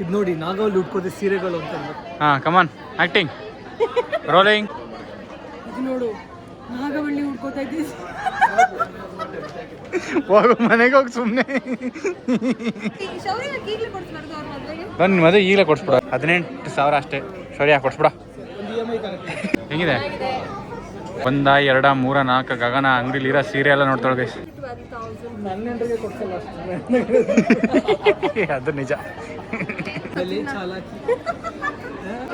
ಇದು ನೋಡಿ ನಾಗವಲ್ಲಿ ಉಟ್ಕೋದೆ ಸೀರೆಗಳು ಅಂತ ಹಾ ಕಮಾನ್ ಆಕ್ಟಿಂಗ್ ರೋಲಿಂಗ್ ಇದು ನೋಡು ನಾಗವಳ್ಳಿ ಉಟ್ಕೋತಾ ಇದ್ದೀವಿ ಹೋಗು ಮನೆಗೆ ಹೋಗಿ ಸುಮ್ಮನೆ ನನ್ನ ಮದುವೆ ಈಗಲೇ ಕೊಡ್ಸ್ಬಿಡ. ಹದಿನೆಂಟು ಸಾವಿರ ಅಷ್ಟೇ. ಸರಿ ಕೊಡ್ಸ್ಬಿಡ. ಆಗುತ್ತೆ ಹೆಂಗಿದೆ? ಒಂದ ಎರಡ ಮೂರ ನಾಲ್ಕು ಗಗನ ಅಂಗಡಿಲಿ ಇರೋ ಸೀರೆ ಎಲ್ಲ ನೋಡ್ತಾಳೆ ಗೈಸ್ ಅದು ನಿಜ.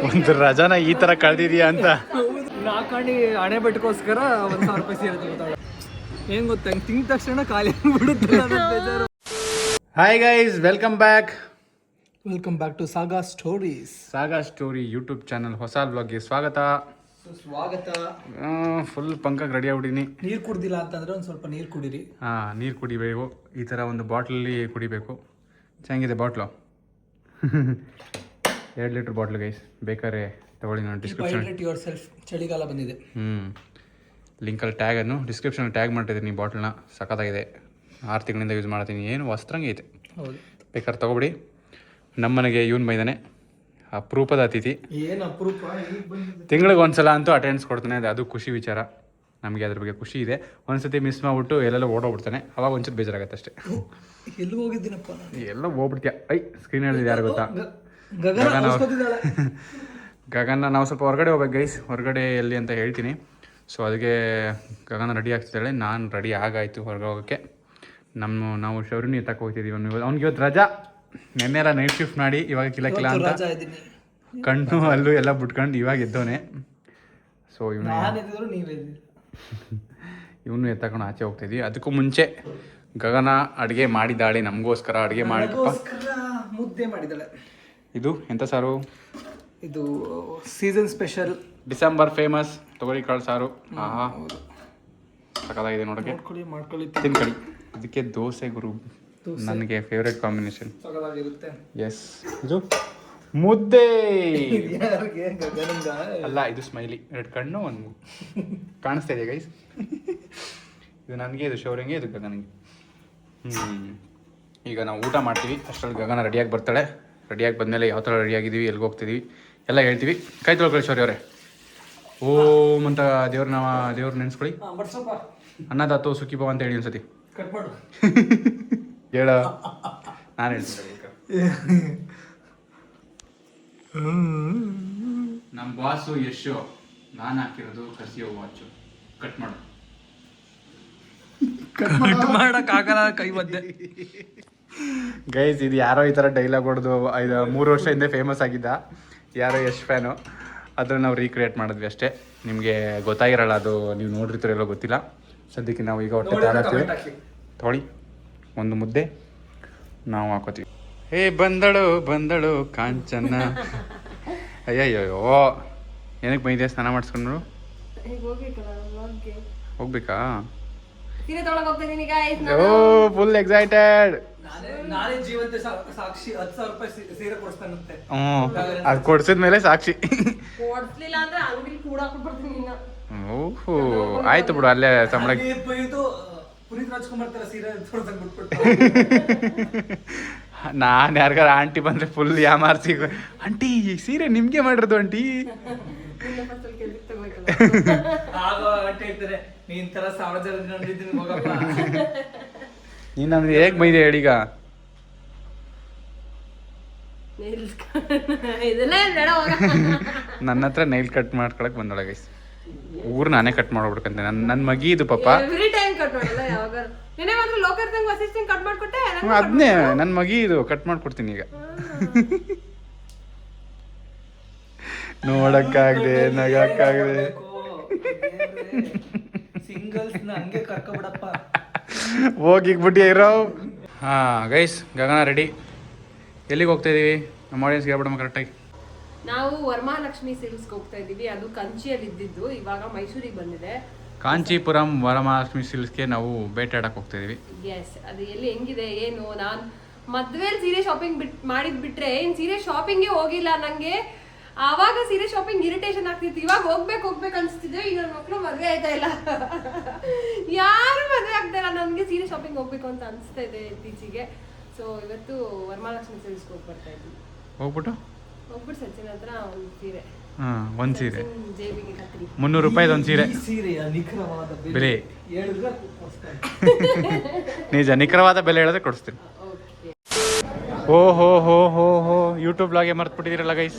ಒಂದು ರಜಾನ ಈ ತರ ಕಳ್ದಿದ್ಯಾ ಅಂತ. ನಾಕಾಣಿ ಹಣೆ ಬೆಟ್ಟಕ್ಕೋಸ್ಕರ ಒಂದು ಸಾವಿರ ರೂಪಾಯಿ ಸೀರೆ ತಗೋತಾಳೆ ಏನ್ ಗೊತ್ತಾ ತಿಂದ ತಕ್ಷಣ ಖಾಲಿ ಆಗ್ಬಿಡುತ್ತೆ hi guys welcome back welcome back to Saga Stories Saga Story YouTube channel ಹೊಸ ಬ್ಲಾಗ್ಗೆ ಸ್ವಾಗತ. ಸ್ವಾಗತ. ಫುಲ್ ಪಂಕಕ್ಕೆ ರೆಡಿ ಆಗ್ಬಿಟ್ಟಿನಿ ನೀರು ಕುಡ್ದಿಲ್ಲ ಅಂತಂದ್ರೆ ಒಂದು ಸ್ವಲ್ಪ ನೀರು ಕುಡೀರಿ. ಹಾಂ ನೀರು ಕುಡಿಬೇಕು. ಈ ಥರ ಒಂದು ಬಾಟ್ಲಲ್ಲಿ ಕುಡಿಬೇಕು. ಚೆನ್ನಾಗಿದೆ ಬಾಟ್ಲು. ಎರಡು ಲೀಟ್ರ್ ಬಾಟ್ಲು ಗೈಸ್ ಬೇಕಾದ್ರೆ ತಗೊಳ್ಳಿ ನಾನು ಡಿಸ್ಕ್ರಿಪ್ಷನ್ ಯುವರ್ ಸೆಲ್ಫ್ ಚಳಿಗಾಲ ಬಂದಿದೆ. ಹ್ಞೂ ಲಿಂಕಲ್ಲಿ ಟ್ಯಾಗನ್ನು ಡಿಸ್ಕ್ರಿಪ್ಷನ್ ಟ್ಯಾಗ್ ಮಾಡ್ತಿದ್ದೀನಿ ಈ ಬಾಟ್ಲನ್ನ. ಸಖತ್ತಾಗಿದೆ. ಆರು ತಿಂಗಳಿಂದ ಯೂಸ್ ಮಾಡ್ತೀನಿ. ಏನು ವಸ್ತ್ರಂಗೆ ಐತೆ. ಹೌದು. ಬೇಕಾದ್ರೆ ತೊಗೊಬಿಡಿ. ನಮ್ಮನೆಗೆ ಇವನ್ ಬೈದಾನೆ. ಅಪರೂಪದ ಅತಿಥಿ. ಏನು ಅಪರೂಪ? ತಿಂಗಳಿಗೆ ಒಂದ್ಸಲ ಅಂತೂ ಅಟೆಂಡ್ಸ್ ಕೊಡ್ತಾನೆ ಅದು- ಅದು ಖುಷಿ ವಿಚಾರ. ನಮಗೆ ಅದ್ರ ಬಗ್ಗೆ ಖುಷಿ ಇದೆ. ಒಂದ್ಸತಿ ಮಿಸ್ ಮಾಡ್ಬಿಟ್ಟು ಎಲ್ಲೆಲ್ಲ ಓಡೋಗ್ಬಿಡ್ತಾನೆ. ಅವಾಗ ಒಂಚೂರು ಬೇಜಾರಾಗತ್ತೆ ಅಷ್ಟೇ ಎಲ್ಲಿ ಹೋಗಿದ್ದೀನಪ್ಪ ಎಲ್ಲ ಹೋಗ್ಬಿಡ್ತೀಯ ಐ ಸ್ಕ್ರೀನ್ ಹೇಳಿದೆ ಯಾರು ಗೊತ್ತಾ? ಗಗನ ಗಗನ ನಾವು ಸ್ವಲ್ಪ ಹೊರಗಡೆ ಹೋಗ್ಬೇಕು ಗೈಸ್ ಹೊರಗಡೆ ಎಲ್ಲಿ ಅಂತ ಹೇಳ್ತೀನಿ. ಸೊ ಅದಕ್ಕೆ ಗಗನ ರೆಡಿ ಆಗ್ತಿದ್ದಾಳೆ. ನಾನು ರೆಡಿ ಆಗಾಯ್ತು ಹೊರಗೆ ಹೋಗೋಕ್ಕೆ. ನಮ್ಮ ನಾವು ಶೌರಿನಿ ತಕ್ಕ ಹೋಗ್ತಿದ್ದೀವಿ ಅವ್ನು ಅವ್ನಿಗೆ ಇವತ್ತು ರಜಾ. ನೆನ್ನೆ ಎಲ್ಲ ನೈಟ್ ಶಿಫ್ಟ್ ಮಾಡಿ ಇವಾಗ ಕಿಲ ಕಿಲ ಅಂತ ಕಣ್ಣು ಅಲ್ಲೂ ಎಲ್ಲ ಬಿಟ್ಕೊಂಡು ಇವಾಗ ಎದ್ದವನೆ ಸೊ ಇವನು ಇವನು ಎತ್ತಕೊಂಡು ಆಚೆ ಹೋಗ್ತಿದ್ವಿ ಅದಕ್ಕೂ ಮುಂಚೆ ಗಗನ ಅಡುಗೆ ಮಾಡಿದ್ದಾಳೆ ನಮಗೋಸ್ಕರ ಅಡುಗೆ ಮಾಡಿದಪ್ಪ ಮುದ್ದೆ ಮಾಡಿದ್ದಾಳೆ. ಇದು ಎಂಥ ಸಾರು? ಇದು ಸೀಸನ್ ಸ್ಪೆಷಲ್ ಡಿಸೆಂಬರ್ ಫೇಮಸ್ ತೊಗರಿ ಕಾಳು ಸಾರು. ಆಹಾ. ನೋಡಕ್ಕೆ ನೋಡೋಕ್ಕೆ ಮಾಡ್ಕೊಳ್ಳಿ ಮಾಡ್ಕೊಳ್ಳಿ. ಅದಕ್ಕೆ ದೋಸೆ ಗುರು. ನನಗೆ ಫೇವ್ರೆಟ್ ಕಾಂಬಿನೇಷನ್ ಸಗದಾಗಿರುತ್ತೆ ಎಸ್ ಇದು? ಮುದ್ದೆ! ಅಲ್ಲ ಇದು ಸ್ಮೈಲಿ. ಎರಡು ಕಣ್ಣು ಒಂದು ಕಾಣಿಸ್ತಾ ಇದೆ ಗೈಸ್ ಇದು ನನಗೆ ಇದು ಶೌರ್ಯಂಗೆ ಇದು ಗಗನಿಗೆ. ಹ್ಞೂ ಈಗ ನಾವು ಊಟ ಮಾಡ್ತೀವಿ. ಅಷ್ಟರಲ್ಲಿ ಗಗನ ರೆಡಿಯಾಗಿ ಬರ್ತಾಳೆ. ರೆಡಿಯಾಗಿ ಬಂದಮೇಲೆ ಯಾವ ಥರ ರೆಡಿಯಾಗಿದ್ದೀವಿ ಎಲ್ಲಿಗೆ ಹೋಗ್ತಿದ್ದೀವಿ ಎಲ್ಲ ಹೇಳ್ತೀವಿ. ಕೈ ತೊಳ್ಕೊಳ್ಳಿ ಶೌರ್ಯ ಅವರೇ. ಓಂ ಅಂತ ದೇವ್ರ ನಾವ ದೇವ್ರ ನೆನೆಸ್ಕೊಳ್ಳಿ. ಅನ್ನದಾತು ಸುಖಿ ಅಂತ ಹೇಳಿ ಒಂದ್ಸತಿ. ಕಟ್ ಮಾಡು. ಹೇಳ ನಾನು ಹೇಳ್ತೀನಿ. ನಮ್ಮ ಬಾಸು ಯಶು ನಾನು ಹಾಕಿರೋದು ಕಸಿಯೋ ವಾಚು ಕಟ್ ಮಾಡು. ಕಟ್ ಮಾಡಕ್ ಆಗಲ್ಲ ಕೈ ಮಧ್ಯೆ. ಗೈಸ್ ಇದು ಯಾರೋ ಈ ಥರ ಡೈಲಾಗ್ ಹೊಡೆದು ಇದು ಮೂರು ವರ್ಷ ಹಿಂದೆ ಫೇಮಸ್ ಆಗಿದ್ದ. ಯಾರೋ ಯಶ್ ಫ್ಯಾನು. ಅದನ್ನ ನಾವು ರೀಕ್ರಿಯೇಟ್ ಮಾಡಿದ್ವಿ ಅಷ್ಟೇ. ನಿಮಗೆ ಗೊತ್ತಾಗಿರಲ್ಲ ಅದು ನೀವು ನೋಡಿರ್ತೀರೋ ಗೊತ್ತಿಲ್ಲ. ಸದ್ಯಕ್ಕೆ ನಾವು ಈಗ ಹೊಟ್ಟೆ ತಗೊಳ್ತೀವಿ ತೊಳಿ ಒಂದು ಮುದ್ದೆ ನಾವು ಹಾಕೋತೀವಿ. ಹೇ ಬಂದಳು ಬಂದಳು ಕಾಂಚನ. ಅಯ್ಯಯ್ಯೋ ಏನಕ್ಕೆ ಬೈದೆ ಸ್ನಾನ ಮಾಡಿಸ್ಕೊಂಡ್ರು? ಹೋಗ್ಬೇಕಾ. ಓ ಫುಲ್ ಎಕ್ಸೈಟೆಡ್ ಸಾಕ್ಷಿ ಹತ್ತು ಸಾವಿರ ರೂಪಾಯಿ ಸೀ- ಸೀರೆ ಕೊಡಿಸ್ತಾನಂತೆ. ಹ್ಞೂ. ಅದು ಕೊಡ್ಸಿದ್ಮೇಲೆ ಸಾಕ್ಷಿ. ಕೊಡ್ಸ್ಲಿಲ್ಲ ಅಂದ್ರೆ ಓಹೋ. ಆಯ್ತು ಬಿಡು ಅಲ್ಲೇ ಸಂಬಳ ಪುನೀತ್ ರಾಜ್ಕುಮಾರ್ ತರ ಸೀರೆ ತೋರ್ಸಕ್ ಬಿಟ್ಬಿಟ್ಟು. ನಾನು ಯಾರಿಗಾರ ಆಂಟಿ ಬಂದ್ರೆ ಫುಲ್ ಯಾಮಾರ್ಸಿ ಆಂಟಿ ಈ ಸೀರೆ ನಿಮ್ಗೆ ಮಾಡಿರೋದು ಆಂಟಿ. ಆಗ ಹೇಳ್ತಾರೆ ನೀನ್ ತರ ಸಾವಿರ ಜನ ನೋಡಿದ್ದೀನಿ ಹೋಗಪ್ಪ. ನೀನು ನಮ್ದು ಹೇಗೆ ಬೈದೆ ಹೇಳೀಗ ನನ್ನ ಹತ್ರ ನೈಲ್ ಕಟ್ ಮಾಡ್ಕೊಳಕ್ ಬಂದಳ ಗೈಸ್ ಊರ್ ನಾನೇ ಕಟ್ ಮಾಡ್ಬಿಡ್ಕಂತೆ. ನನ್ನ ನನ್ನ ಮಗಿ ಇದು ಪಾಪ. ಎವ್ರಿ ಟೈಮ್ ಕಟ್ ಮಾಡಲ್ಲ ಯಾವಾಗ? ನೆನೆ ಮಾತ್ರ ಲೋಕರ್ದಂಗ್ ಅಸಿಸ್ಟೆಂಟ್ ಕಟ್ ಮಾಡ್ಕೊಟ್ಟೆ ನಂಗೂ cut ಅದನ್ನೇ ನನ್ನ ಮಗಿ ಇದು ಕಟ್ ಮಾಡ್ಕೊಡ್ತೀನಿ ಈಗ. ನೋಡಕ್ಕಾಗ್ದೆ ನಗಕ್ಕಾಗ್ದೆ. ಸಿಂಗಲ್ಸ್ ಹಂಗೆ ಕರ್ಕೊಬಿಡಪ್ಪ. ಹೋಗಿ ಬಿಟ್ಟು ಇರೋ. ಹಾ ಗೈಸ್ ಗಗನ ರೆಡಿ ಎಲ್ಲಿಗೆ ಹೋಗ್ತಾ ಇದೀವಿ? ನಮ್ಮ ಆಡಿಯನ್ಸ್ಗೆ ಹೇಳ್ಬಿಡಮ್ಮ ಕರೆಕ್ಟಾಗಿ ನಾವು ವರಮಹಾಲಕ್ಷ್ಮಿ ಸಿಲ್ಕ್ಸ್ ಹೋಗ್ತಾ ಇದೀವಿ ಅದು ಕಂಚಿಯಲ್ಲಿ ಇದ್ದಿದ್ದು. ಇವಾಗ ಮೈಸೂರಿಗೆ ಬಂದಿದೆ. ಕಾಂಚೀಪುರಂ ವರಮಹಾಲಕ್ಷ್ಮಿ ಸಿಲ್ಕ್ಸ್ಗೆ ನಾವು ಬೇಟಾಡಕ್ಕೆ ಹೋಗ್ತಾ ಇದೀವಿ ಎಸ್ ಅದು ಎಲ್ಲಿ ಹೆಂಗಿದೆ ಏನು? ನಾನು ಮದ್ವೆಲಿ ಸೀರೆ ಶಾಪಿಂಗ್ ಬಿಟ್ ಮಾಡಿದ್ ಬಿಟ್ರೆ ಇನ್ ಸೀರೆ ಶಾಪಿಂಗೇ ಹೋಗಿಲ್ಲ ನಂಗೆ. ಆವಾಗ ಸೀರೆ ಶಾಪಿಂಗ್ ಇರಿಟೇಷನ್ ಆಗ್ತಿತ್ತು. ಇವಾಗ ಹೋಗ್ಬೇಕು ಹೋಗ್ಬೇಕು ಅನ್ಸ್ತಿದ್ರೆ ಈಗ ನನ್ನ ಮಕ್ಕಳು ಮದುವೆ ಆಯ್ತಾ ಇಲ್ಲ. ಯಾರು ಮದುವೆ ಆಗ್ತಾ ಇಲ್ಲ. ನನಗೆ ಸೀರೆ ಶಾಪಿಂಗ್ ಹೋಗ್ಬೇಕು ಅಂತ ಅನಿಸ್ತಾ ಇದೆ ಇತ್ತೀಚೆಗೆ. ಸೊ ಇವತ್ತು ವರಮಹಾಲಕ್ಷ್ಮಿ ಸಿಲ್ಸ್ಗೆ ಹೋಗಿ ಬರ್ತಾ ಇದ್ವಿ. ಹೋಗ್ಬಿಟ್ಟು? ಹೋಗ್ಬಿಟ್ಟು ಸಚಿನ್ ಹತ್ರ ಒಂದು ಸೀರೆ. ಹಾಂ ಒಂದು ಸೀರೆ. ಸಚಿನ್ ಜೇಬಿಗೆ ಕತ್ರಿ. ಮುನ್ನೂರು ರೂಪಾಯಿದು ಒಂದು ಸೀರೆ. ಸೀರೆಯ ನಿಖರವಾದ ಬೆಲೆ ಹೇಳಿದ್ರೆ. ನಿಜ ನಿಖರವಾದ ಬೆಲೆ ಹೇಳಿದ್ರೆ ಕೊಡಿಸ್ತೀನಿ. ಓಕೆ ಓ ಹೋ ಹೋ ಹೋ ಹೋ ಯೂಟ್ಯೂಬ್ ಗೈಸ್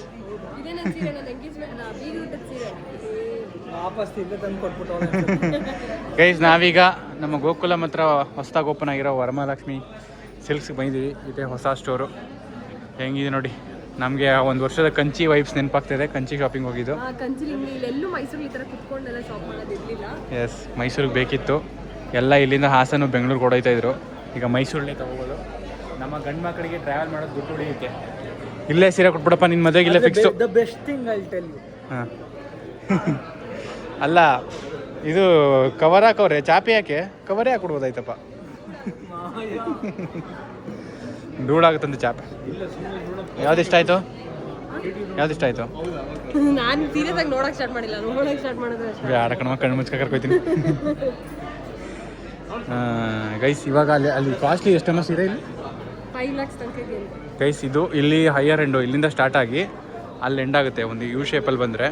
ವಾಪಸ್ ತಿಂದೆ ತಂದು ಕೊಟ್ಬಿಟ್ಟು ಗೈಸ್ ನಾವೀಗ ನಮ್ಮ ಗೋಕುಲಂ ಹತ್ರ ಹೊಸದಾಗಿ ಓಪನ್ ಆಗಿರೋ ವರಮಹಾಲಕ್ಷ್ಮಿ ಸಿಲ್ಕ್ಸ್ಗೆ ಬಂದಿದ್ದೀವಿ ಇದೆ ಹೊಸ ಸ್ಟೋರು ಹೆಂಗಿದೆ ನೋಡಿ. ನಮಗೆ ಒಂದು ವರ್ಷದ ಕಂಚಿ ವೈಬ್ಸ್ ನೆನಪಾಗ್ತಿದೆ. ಕಂಚಿ ಶಾಪಿಂಗ್ ಹೋಗಿದ್ದು. ಕಂಚಿ ಕಂಚಿಲಿ ಇಲ್ಲೆಲ್ಲೂ ಮೈಸೂರು ಈ ಥರ ಕುತ್ಕೊಂಡೆಲ್ಲ ಶಾಪ್ ಮಾಡೋದಿರ್ಲಿಲ್ಲ ಎಸ್ ಮೈಸೂರಿಗೆ ಬೇಕಿತ್ತು. ಎಲ್ಲ ಇಲ್ಲಿಂದ ಹಾಸನ ಬೆಂಗಳೂರು ಕೊಡೋಯ್ತಾ ಇದ್ರು. ಈಗ ಮೈಸೂರಲ್ಲೇ ತಗೋಬೋದು. ನಮ್ಮ ಗಂಡು ಮಕ್ಕಳಿಗೆ ಟ್ರಾವೆಲ್ ಮಾಡೋದು ದುಡ್ಡು ಉಳಿಯುತ್ತೆ. ಇಲ್ಲೇ ಸೀರೆ ಕೊಟ್ಬಿಡಪ್ಪ ನಿನ್ನ ಮದುವೆಗೆ ಇಲ್ಲೇ fix the best thing I tell you ಹಾಂ. ಅಲ್ಲ ಇದು ಕವರ್ ಹಾಕವ್ರೆ ಚಾಪಿ ಯಾಕೆ ಕವರೇ ಹಾಕ್ಬಿಡ್ಬೋದಾಯ್ತಪ್ಪ. ಧೂಳಾಗುತ್ತಂತೆ ಚಾಪೆ. ಯಾವ್ದು ಇಷ್ಟ ಆಯ್ತು ಯಾವ್ದು ಇಷ್ಟ ಆಯ್ತು ನಾನು ಸೀರಿಯಸ್ ಆಗಿ ನೋಡಕ್ ಸ್ಟಾರ್ಟ್ ಮಾಡಿಲ್ಲ. ನೋಡಕ್ ಸ್ಟಾರ್ಟ್ ಮಾಡಿದ್ರೆ ಅಷ್ಟೇ. ಬೇಡ ಕಣಮ್ಮ ಕಣ್ಣು ಮುಚ್ಕ ಕರ್ಕೊಯ್ತೀನಿ. ಗೈಸ್ ಇವಾಗ ಅಲ್ಲಿ ಅಲ್ಲಿ ಕಾಸ್ಟ್ಲಿ ಎಷ್ಟಮ್ಮ ಸೀರೆ ಇಲ್ಲಿ? ಫೈವ್ ಲ್ಯಾಕ್ಸ್ ತನಕ. ಗೈಸ್ ಇದು ಇಲ್ಲಿ ಹೈಯರ್ ಎಂಡು ಇಲ್ಲಿಂದ ಸ್ಟಾರ್ಟ್ ಆಗಿ ಅಲ್ಲಿ ಎಂಡ್ ಆಗುತ್ತೆ ಒಂದು ಯು ಶೇಪಲ್ಲಿ ಬಂದರೆ.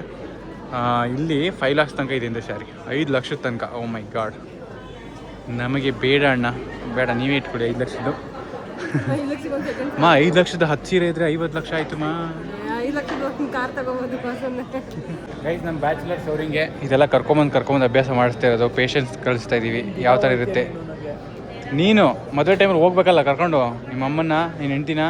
ಇಲ್ಲಿ ಫೈವ್ ಲ್ಯಾಕ್ಸ್ ತನಕ ಇದೆ ಇಂದ ಸ್ಯಾರಿ ಐದು ಲಕ್ಷದ ತನಕ. ಓ ಮೈ ಗಾಡ್ ನಮಗೆ ಬೇಡ ಅಣ್ಣ. ಬೇಡ ನೀವೇ ಇಟ್ಕೊಡಿ ಐದು ಲಕ್ಷದ್ದು. ಮಾ ಐದು ಲಕ್ಷದ ಹತ್ತು ಸೀರೆ ಇದ್ರೆ ಐವತ್ತು ಲಕ್ಷ ಆಯ್ತು ಮಾ. ಗೈಸ್ ನಮ್ಮ ಬ್ಯಾಚುಲರ್ಸ್ ಅವ್ರಿಗೆ ಇದೆಲ್ಲ ಕರ್ಕೊಂಬಂದು ಕರ್ಕೊಂಬಂದು ಅಭ್ಯಾಸ ಮಾಡಿಸ್ತಾ ಇರೋದು ಪೇಷನ್ಸ್ ಕಳಿಸ್ತಾ ಇದ್ದೀವಿ ಯಾವ ಥರ ಇರುತ್ತೆ? ನೀನು ಮದುವೆ ಟೈಮಲ್ಲಿ ಹೋಗ್ಬೇಕಲ್ಲ ಕರ್ಕೊಂಡು ನಿಮ್ಮ ಅಮ್ಮನ್ನ ನಿನ್ನ ಹೆಂಡ್ತಿನ?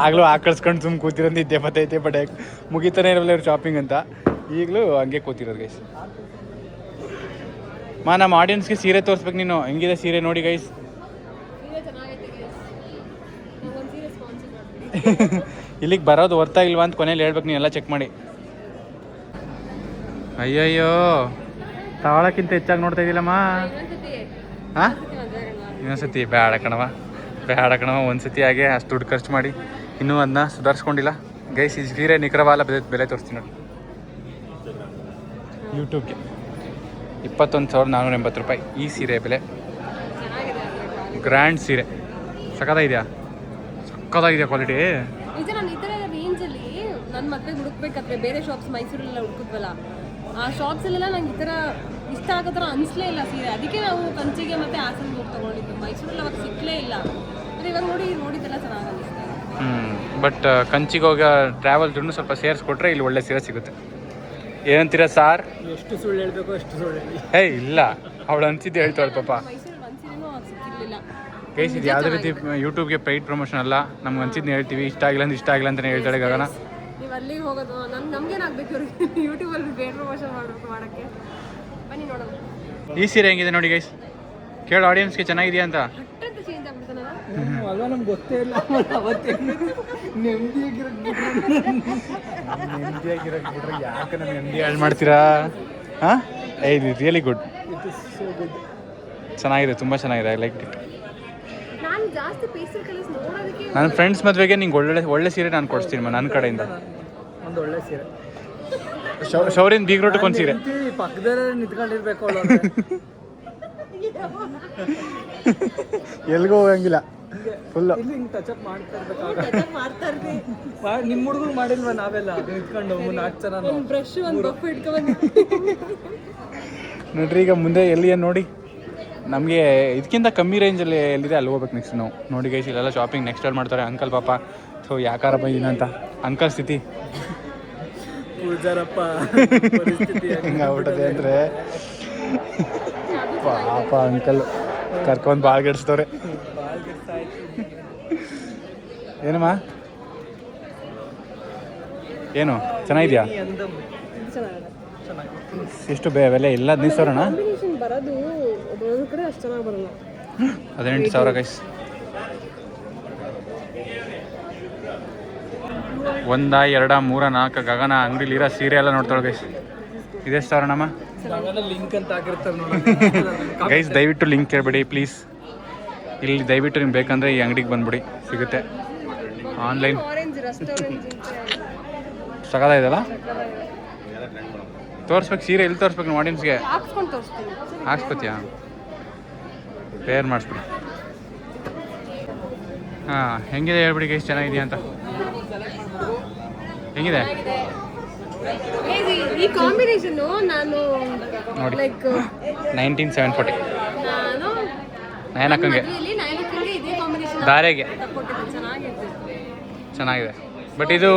ಆಗ್ಲೂ ಆಕಳಿಸ್ಕೊಂಡು ಕೂತ್ಕೊ ಪ್ರಾಕ್ಟೀಸ್ ಇದ್ದೆ ಬತ್ತೈತೆ ಬಟ್ ಮುಗಿತಾನೆ ಇರಲ್ಲ ಇವ್ರು ಶಾಪಿಂಗ್ ಅಂತ. ಈಗಲೂ ಹಂಗೆ ಕೂತಿರೋದು ಗೈಸ್ ಮಾ ನಮ್ಮ ಆಡಿಯನ್ಸ್ಗೆ ಸೀರೆ ತೋರಿಸ್ಬೇಕು ನೀನು. ಹೆಂಗಿದೆ ಸೀರೆ ನೋಡಿ ಗೈಸ್ ಇಲ್ಲಿಗೆ ಬರೋದು ವರ್ತಾ ಇಲ್ವಾ ಅಂತ ಕೊನೆಯಲ್ಲಿ ಹೇಳ್ಬೇಕು ನೀವೆಲ್ಲ ಚೆಕ್ ಮಾಡಿ. ಅಯ್ಯಯ್ಯೋ ತಗೊಳಕ್ಕಿಂತ ಹೆಚ್ಚಾಗಿ ನೋಡ್ತಾ ಇದ್ದಿಲ್ಲಮ್ಮ ಹಾಂ ಇನ್ನೊಂದ್ಸತಿ ಸತಿ ಬ್ಯಾಡ ಇನ್ನೊಂದ್ಸತಿ. ಬೇಡ ಕಣವ ಬೇಡ ಕಣವ ಒಂದು ಸತಿ ಹಾಗೆ ಅಷ್ಟು ದುಡ್ಡು ಖರ್ಚು ಮಾಡಿ. ಇನ್ನೂ ಅದನ್ನ ಸುಧಾರಿಸ್ಕೊಂಡಿಲ್ಲ. ಗೈಸ್ ಈ ಸೀರೆ ನಿಖರವಾಲ ಬೆಲೆ ಬೆಲೆ ತೋರಿಸ್ತೀನಿ ನೋಡಿ. ಯೂಟ್ಯೂಬ್ಗೆ ಇಪ್ಪತ್ತೊಂದು ಸಾವಿರದ ನಾನ್ನೂರ ಎಂಬತ್ತು ರೂಪಾಯಿ. ಈ ಸೀರೆ ಬೆಲೆ. ಗ್ರ್ಯಾಂಡ್ ಸೀರೆ. ಸಖತ್ತಾಗಿದೆಯಾ ಸಖತ್ತಾಗಿದೆಯಾ ಕ್ವಾಲಿಟಿ ನಿಜ ನಾನು ಈ ಥರ ರೇಂಜಲ್ಲಿ ನನ್ನ ಮದ್ವೆಗೆ ಹುಡುಕ್ಬೇಕಾದ್ರೆ ಬೇರೆ ಶಾಪ್ಸ್ ಮೈಸೂರಲ್ಲೆಲ್ಲ ಹುಡುಕಿದ್ವಲ್ಲ. ಆ ಶಾಪ್ಸಲ್ಲೆಲ್ಲ ನಂಗೆ ಈ ಥರ ಇಷ್ಟ ಆಗೋ ಥರ ಅನಿಸ್ಲೇ ಇಲ್ಲ ಸೀರೆ. ಅದಕ್ಕೆ ನಾವು ಕಂಚಿಗೆ ಮತ್ತೆ ಹಾಸನ ಹೋಗಿ ತೊಗೊಂಡಿದ್ದು. ಮೈಸೂರಲ್ಲಿ ಅವಾಗ ಸಿಕ್ಕಲೇ ಇಲ್ಲ. ಆದರೆ ಇವಾಗ ನೋಡಿ ನೋಡಿದ್ದೆಲ್ಲ ಚೆನ್ನಾಗಿ ಹ್ಞೂ ಬಟ್ ಕಂಚಿಗೆ ಹೋಗೋ ಟ್ರಾವೆಲ್ ದುಡ್ಡು ಸ್ವಲ್ಪ ಸೇರಿಸ್ಕೊಟ್ರೆ ಇಲ್ಲಿ ಒಳ್ಳೆ ಸೀರೆ ಸಿಗುತ್ತೆ. ಏನಂತೀರಾ ಸಾರ್? ಎಷ್ಟು ಸುಳ್ಳು ಹೇಳ್ಬೇಕು ಅಷ್ಟು ಸುಳ್ಳು ಹೇಳಿ. ಹೇ ಇಲ್ಲ. ಅವಳು ಅನ್ಸಿದ್ದು ಹೇಳ್ತಾಳೆ ಪಾಪ. ಗೈಸ್ ಇದು ಯಾವುದೇ ರೀತಿ ಯೂಟ್ಯೂಬ್ಗೆ ಪೈಡ್ ಪ್ರಮೋಷನ್ ಅಲ್ಲ ನಮ್ಗೆ ಅನ್ಸಿದ್ನ ಹೇಳ್ತೀವಿ. ಇಷ್ಟ ಆಗಿಲ್ಲ ಅಂದ್ರೆ ಇಷ್ಟ ಆಗಿಲ್ಲ ಅಂತಲೇ ಹೇಳ್ತಾಳೆ ಗಗನ. ನೀವು ಅಲ್ಲಿಗೆ ಹೋಗೋದು ನನ್ ನಮ್ಗೇನಾಗಬೇಕು ಇವ್ರಿಗೆ? ಯೂಟ್ಯೂಬಲ್ಲಿ ಬೇರೆ ಪ್ರಮೋಷನ್ ಮಾಡಬೇಕು ಮಾಡೋಕ್ಕೆ. ಬನ್ನಿ ನೋಡೋಣ. ಈ ಸೀರೆ ಹೆಂಗಿದೆ ನೋಡಿ ಗೈಸ್ ಕೇಳು ಆಡಿಯನ್ಸ್ಗೆ ಚೆನ್ನಾಗಿದೆಯಾ ಅಂತ. ಅಲ್ವಾ? ನಮ್ಗೆ ಗೊತ್ತೇ ಇಲ್ಲ. ಅವತ್ತೇ ನೆಮ್ಮದಿಯಾಗಿರೋದು ಯಾಕೆ ನಮ್ಗೆ ನೆಮ್ಮದಿ ಹಾಳು ಮಾಡ್ತೀರಾ? ಹಾಂ? ಏ ಇದು really good it is so good ಚೆನ್ನಾಗಿದೆ ತುಂಬ ಚೆನ್ನಾಗಿದೆ. ಐ ಲೈಕ್ ಇಟ್ ನಾನು ಜಾಸ್ತಿ ಪೇಸ್ಟಲ್ ಕಲರ್ಸ್ ನೋಡೋದಕ್ಕೆ ನನ್ನ ಫ್ರೆಂಡ್ಸ್ ಮದುವೆಗೆ ನಿಂಗೆ ಒಳ್ಳೆ ಒಳ್ಳೆ ಸೀರೆ ನಾನು ಕೊಡಿಸ್ತೀನಿ ಮ ನನ್ನ ಕಡೆಯಿಂದ. ಒಂದು ಒಳ್ಳೆ ಸೀರೆ. ಶೌ- ಶೌರಿನ್ ಬೀಗ್ರೋಟಕ್ಕೆ ಒಂದು ಸೀರೆ ಪಕ್ಕದಲ್ಲೇ ನಿಂತ್ಕೊಂಡಿರ್ಬೇಕು ಎಲ್ಗೂ ಹೋಗಂಗಿಲ್ಲ. ಫುಲ್ಲು ಇಲ್ಲಿ ಹಿಂಗೆ ಟಚ್ ಅಪ್ ಮಾಡ್ತಾ ಇರ್ಬೇಕಾಗ ನಿಮ್ಮ ಹುಡುಗರು ಮಾಡಿಲ್ವಾ ನಾವೆಲ್ಲ? ನಿಂತ್ಕೊಂಡು ಮೂರು ನಾಲ್ಕು ಜನ ಒಂದು ಬ್ರಷ್ ಒಂದು ಬಫ್ ಇಟ್ಕೊಂಡು ನೋಡ್ರಿ ಈಗ ಮುಂದೆ ಎಲ್ಲಿ ನೋಡಿ? ನಮಗೆ ಇದಕ್ಕಿಂತ ಕಮ್ಮಿ ರೇಂಜಲ್ಲಿ ಎಲ್ಲಿದೆ ಅಲ್ಲಿ ಹೋಗ್ಬೇಕು ನೆಕ್ಸ್ಟ್ ನಾವು. ನೋಡಿ ಗೈಸ್ ಇಲ್ಲೆಲ್ಲ ಶಾಪಿಂಗ್ ನೆಕ್ಸ್ಟ್ ಅಲ್ಲಿ ಮಾಡ್ತಾರೆ. ಅಂಕಲ್ ಪಾಪ. ಸೊ ಯಾಕಾರ ಬಂದಿನ ಅಂತ. ಅಂಕಲ್ ಸ್ಥಿತಿ. ಪೂಜಾರಪ್ಪ. ಪರಿಸ್ಥಿತಿ ಹಿಂಗಾಗ್ಬಿಟ್ಟದೆ ಅಂದರೆ. ಪಾಪ ಅಂಕಲ್ ಕರ್ಕೊಂಡು ಭಾಳ ಗೆಡ್ಸ್ತವ್ರೆ ಏನಮ್ಮ? ಏನು? ಚೆನ್ನಾಗಿದ್ಯಾ? ಎಷ್ಟು ಬೇ ಬೆಲೆ ಇಲ್ಲ ಹದಿನೈದು ಸಾವಿರನಾ ಕಾಂಬಿನೇಷನ್ ಬರೋದು ಒಬ್ಬೊಂದು ಕಡೆ ಅಷ್ಟು ಚೆನ್ನಾಗಿ ಬರಲ್ಲ. ಹದಿನೆಂಟು ಸಾವಿರ ಗೈಸ್ ಒಂದ ಎರಡ ಮೂರ ನಾಲ್ಕು ಗಗನ ಅಂಗಡಿಲಿರೋ ಸೀರೆ ಎಲ್ಲ ನೋಡ್ತಾಳೆ ಗೈಸ್ ಇದೆಷ್ಟು ಸಾವಿರ ನಮ್ಮ ಲಿಂಕ್ ಅಂತ ಹಾಕಿರ್ತಾರೆ ಗೈಸ್ ದಯವಿಟ್ಟು ಲಿಂಕ್ ಕೇಳಬೇಡಿ ಪ್ಲೀಸ್ ಇಲ್ಲಿ ದಯವಿಟ್ಟು ನಿಮ್ಗೆ ಬೇಕಂದ್ರೆ ಈ ಅಂಗಡಿಗೆ ಬಂದ್ಬಿಡಿ ಸಿಗುತ್ತೆ. ಆನ್ಲೈನ್. ಸಗದ ಇದೆಲ್ಲ ತೋರಿಸ್ಬೇಕು ಸೀರೆ ಎಲ್ಲಿ ತೋರಿಸ್ಬೇಕು ನಮ್ಮ ಆಡಿಯನ್ಸ್ಗೆ ಹಾಕ್ಸ್ಕೊತೀಯಾ? ಪೇರ್ ಮಾಡಿಸ್ಬಿಡಿ. ಹಾಂ ಹೆಂಗಿದೆ ಹೇಳ್ಬಿಡಿ ಎಷ್ಟು ಚೆನ್ನಾಗಿದೆಯಾ ಅಂತ? ಹೆಂಗಿದೆ? ಈ- ಕಾಂಬಿನೇಷನ್ ನಾನು ನೋಡಿ. ಲೈಕ್ ನೈನ್ಟೀನ್ ಸೆವೆನ್ ಫೋರ್ಟಿ ನಾನು ನಯನಕ್ಕಂಗೆ ದಾರೆಗೆ. ಧಾರೆಗೆ ಚೆನ್ನಾಗಿದೆ. ಬಟ್ ಇದು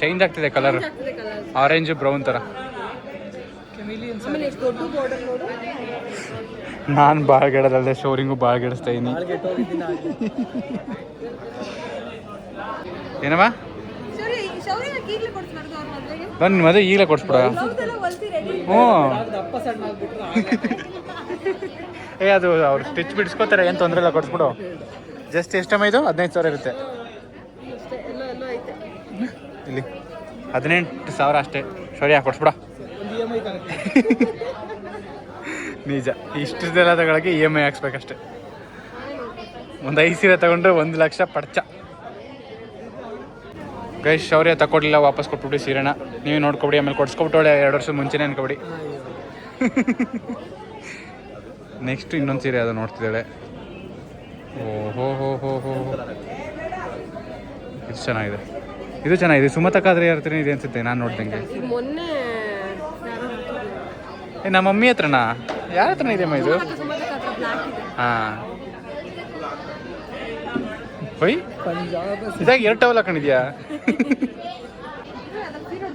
ಚೇಂಜ್ ಆಗ್ತಿದೆ ಕಲರ್ ಆರೆಂಜ್ ಬ್ರೌನ್ ಥರ ಆಮೇಲೆ ಎಷ್ಟು ಬಾರ್ಡರ್ ನೋಡು. ನಾನು ಭಾಳ ಗಿಡದಲ್ಲದೆ ಶೋರಿಂಗು ಭಾಳ ಗಿಡಿಸ್ತಾ ಇದ್ದೀನಿ ಏನಮ್ಮ? ಬನ್ನಿ ಮದುವೆ ಈಗಲೇ ಕೊಡಿಸ್ಬಿಡ ಹ್ಞೂ. ದಪ್ಪ ಸಣ್ಣ ಆಗ್ಬಿಟ್ರೆ ಏ ಅದು ಅವ್ರು ಸ್ಟಿಚ್ ಬಿಡಿಸ್ಕೋತಾರೆ ಏನು ತೊಂದರೆ ಇಲ್ಲ ಕೊಡಿಸ್ಬಿಡು ಜಸ್ಟ್ ಎಷ್ಟಮ್ಮ ಇದು ಹದಿನೈದು ಸಾವಿರ ಇರುತ್ತೆ ಅಷ್ಟೇ ಎಲ್ಲ ಎಲ್ಲ ಐತೆ ಇಲ್ಲಿ ಹದಿನೆಂಟು ಸಾವಿರ ಅಷ್ಟೇ. ಸರಿ ಕೊಡಿಸ್ಬಿಡ. ನಿಜ. ಇಷ್ಟದೆಲ್ಲ ತಗೊಳಕ್ಕೆ ಇ ಎಂ ಐ ಹಾಕ್ಸ್ಬೇಕಷ್ಟೆ. ಒಂದು ಐದು ಸೀರೆ ತಗೊಂಡ್ರೆ ಒಂದು ಲಕ್ಷ ಪಡ್ಚ. ಗೈಸ್, ಶೌರ್ಯ ತಗೊಡ್ಲಿಲ್ಲ ವಾಪಸ್ ಕೊಟ್ಬಿಟ್ಟು ಸೀರೆನ. ನೀವು ನೋಡ್ಕೊಬಿಡಿ, ಆಮೇಲೆ ಕೊಡ್ಸ್ಕೊಬಿಟ್ಟೋಳೆ ಎರಡು ವರ್ಷದ ಮುಂಚೆನೇ ಅನ್ಕೊಬಿಡಿ. ನೆಕ್ಸ್ಟ್ ಇನ್ನೊಂದು ಸೀರೆ ಅದು ನೋಡ್ತಿದ್ದಾಳೆ. ಓಹೋ ಹೋ ಹೋ ಹೋ ಇದು ಚೆನ್ನಾಗಿದೆ. ಇದು ಚೆನ್ನಾಗಿದೆ. ಸುಮತಕ್ಕಾದ್ರೆ ಯಾರ ಇದೆ ಅನ್ಸುತ್ತೆ ನಾನು ನೋಡ್ದಂಗೆ. ಮೊನ್ನೆ. ಏ ನಮ್ಮ ಮಮ್ಮಿ ಹತ್ರನಾ? ಯಾರ ಹತ್ರನ ಇದೆ ಅಮ್ಮ ಇದು? ಮತ್ತೆ ಹತ್ರ ಇದೆ. ಹಾಂ. ಹೊಯ್. ಪಂಜಾಬ್ ಇದಾಗ ಎರಡು ಟವಲ್ ಹಾಕೊಂಡಿದ್ಯಾ?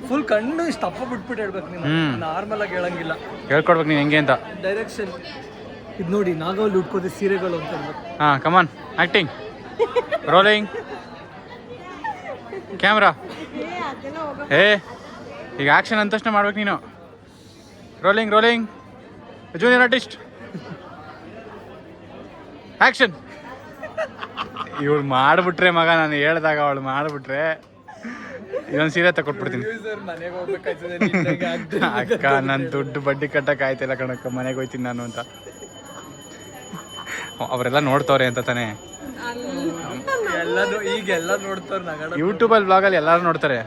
ಫುಲ್ ಕಣ್ಣು ಇಷ್ಟು ಅಪ್ಪ ಬಿಟ್ಬಿಟ್ಟು ಹೇಳ್ಬೇಕು ನೀನು. ನಾರ್ಮಲ್ ಆಗಿ ಹೇಳಂಗಿಲ್ಲ. ಹೇಳ್ಕೊಡ್ಬೇಕು ನೀನು ಹೆಂಗೆ ಅಂತ. ಡೈರೆಕ್ಷನ್ ಇದು ನೋಡಿ ನಾಗವಲ್ಲಿ ಉಟ್ಕೋದೆ ಸೀರೆಗಳು ಅಂತ ಹಾಂ ಕಮಾನ್ ಆಕ್ಟಿಂಗ್ ರೋಲಿಂಗ್ ಕ್ಯಾಮ್ರಾ ಏ ಈಗ ಆ್ಯಕ್ಷನ್ ಅಂದ ತಕ್ಷಣ ಮಾಡ್ಬೇಕು ನೀನು. Rolling rolling junior artist action ಇವಳು ಮಾಡಿಬಿಟ್ರೆ ಮಗ ನಾನು ಹೇಳ್ದಾಗ ಅವಳು ಮಾಡಿಬಿಟ್ರೆ ಇದೊಂದು ಸೀರೆ ತಗೊಟ್ಬಿಡ್ತೀನಿ ಅಕ್ಕ ನನ್ನ ದುಡ್ಡು ಬಡ್ಡಿ ಕಟ್ಟಕ್ಕೆ ಆಯ್ತಿಲ್ಲ ಕಣಕ್ಕ ಮನೆಗೆ ಹೋಯ್ತೀನಿ ನಾನು ಅಂತ. ಅವರೆಲ್ಲ ನೋಡ್ತವ್ರೆ ಅಂತ ತಾನೇ. ಎಲ್ಲ ಈಗ ಎಲ್ಲ ನೋಡ್ತಾರೆ ನಗಡ ಯೂಟ್ಯೂಬಲ್ಲಿ ಬ್ಲಾಗಲ್ಲಿ ಎಲ್ಲರೂ ನೋಡ್ತಾರೆ.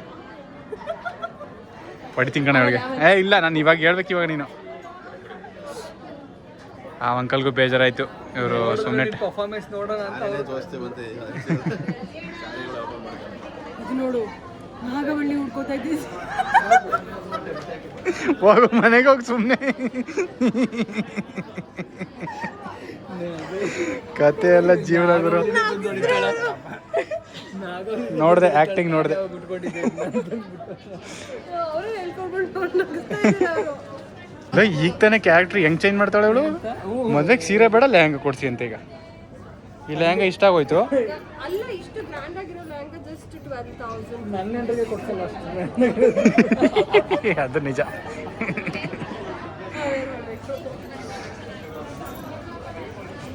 ಪಡಿ ಕಣ ಅವಳಿಗೆ. ಏ ಇಲ್ಲ ನಾನು ಇವಾಗ ಹೇಳ್ಬೇಕು ಇವಾಗ ನೀನು. ಆ ಅಂಕಲ್ಗೂ ಬೇಜಾರಾಯ್ತು. ಇವರು ಸುಮ್ಮನೆ ಪರ್ಫಾರ್ಮೆನ್ಸ್ ನೋಡೋಣ ಅಂತ ನೋಡು ನಾಗವಳ್ಳಿ ಹುಡ್ಕೋತಾ ಇದ್ದೀವಿ. ಹೋಗು ಮನೆಗೆ ಹೋಗಿ ಸುಮ್ಮನೆ ಕತೆ ಎಲ್ಲ ಜೀವನ ಗುರು ನೋಡ್ದೆ ಆಕ್ಟಿಂಗ್ ನೋಡ್ದೆ. ಈಗ ತಾನೇ ಕ್ಯಾರೆಕ್ಟರ್ ಹೆಂಗ್ ಚೇಂಜ್ ಮಾಡ್ತಾಳೆ ಅವಳು? ಮದ್ವೆಗೆ ಸೀರೆ ಬೇಡ, ಲೆಹಂಗ ಕೊಡ್ಸಿ ಅಂತ ಈಗ. ಈ ಲೆಹಂಗ ಇಷ್ಟ ಆಗೋಯ್ತು? ಅದು ನಿಜ.